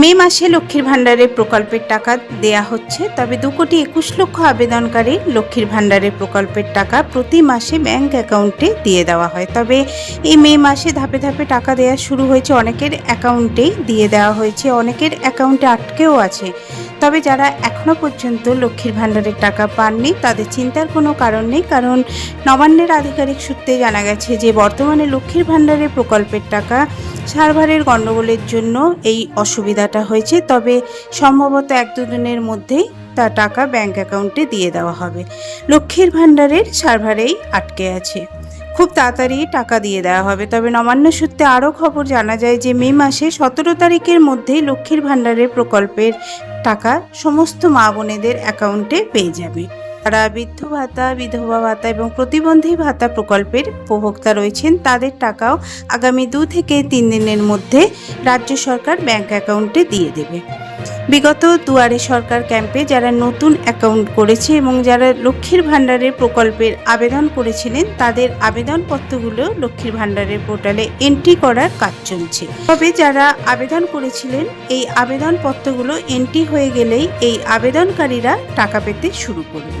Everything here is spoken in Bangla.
মে মাসে লক্ষ্মীর ভাণ্ডারের প্রকল্পের টাকা দেয়া হচ্ছে, তবে দু কোটি একুশ লক্ষ আবেদনকারী লক্ষ্মীর ভাণ্ডারের প্রকল্পের টাকা প্রতি মাসে ব্যাংক অ্যাকাউন্টে দিয়ে দেওয়া হয়। তবে এই মে মাসে ধাপে ধাপে টাকা দেওয়া শুরু হয়েছে, অনেকের অ্যাকাউন্টেই দিয়ে দেওয়া হয়েছে, অনেকের অ্যাকাউন্টে আটকেও আছে। তবে যারা এখনও পর্যন্ত লক্ষ্মীর ভাণ্ডারের টাকা পাননি, তাদের চিন্তার কোনো কারণ নেই, কারণ নবান্নের আধিকারিক সূত্রে জানা গেছে যে, বর্তমানে লক্ষ্মীর ভাণ্ডারের প্রকল্পের টাকা সার্ভারের গণ্ডগোলের জন্য এই অসুবিধাটা হয়েছে। তবে সম্ভবত এক দুদিনের মধ্যেই তা টাকা ব্যাংক অ্যাকাউন্টে দিয়ে দেওয়া হবে। লক্ষ্মীর ভাণ্ডারের সার্ভারেই আটকে আছে। খুব তাড়াতাড়ি টাকা দিয়ে দেওয়া হবে। তবে নবান্ন সূত্রে আরও খবর জানা যায় যে, মে মাসে সতেরো তারিখের মধ্যেই লক্ষ্মীর ভাণ্ডারের প্রকল্পের টাকা সমস্ত মা বোনেদের অ্যাকাউন্টে পেয়ে যাবে। তারা বৃদ্ধ ভাতা, বিধবা ভাতা এবং প্রতিবন্ধী ভাতা প্রকল্পের উপভোক্তা রয়েছেন, তাদের টাকাও আগামী দু থেকে তিন দিনের মধ্যে রাজ্য সরকার ব্যাংক অ্যাকাউন্টে দিয়ে দেবে। বিগত দুয়ারে সরকার ক্যাম্পে যারা নতুন অ্যাকাউন্ট করেছে এবং যারা লক্ষ্মীর ভাণ্ডারের প্রকল্পের আবেদন করেছিলেন, তাদের আবেদনপত্রগুলো লক্ষ্মীর ভাণ্ডারের পোর্টালে এন্ট্রি করার কাজ চলছে। তবে যারা আবেদন করেছিলেন, এই আবেদনপত্রগুলো এন্ট্রি হয়ে গেলেই এই আবেদনকারীরা টাকা পেতে শুরু করবে।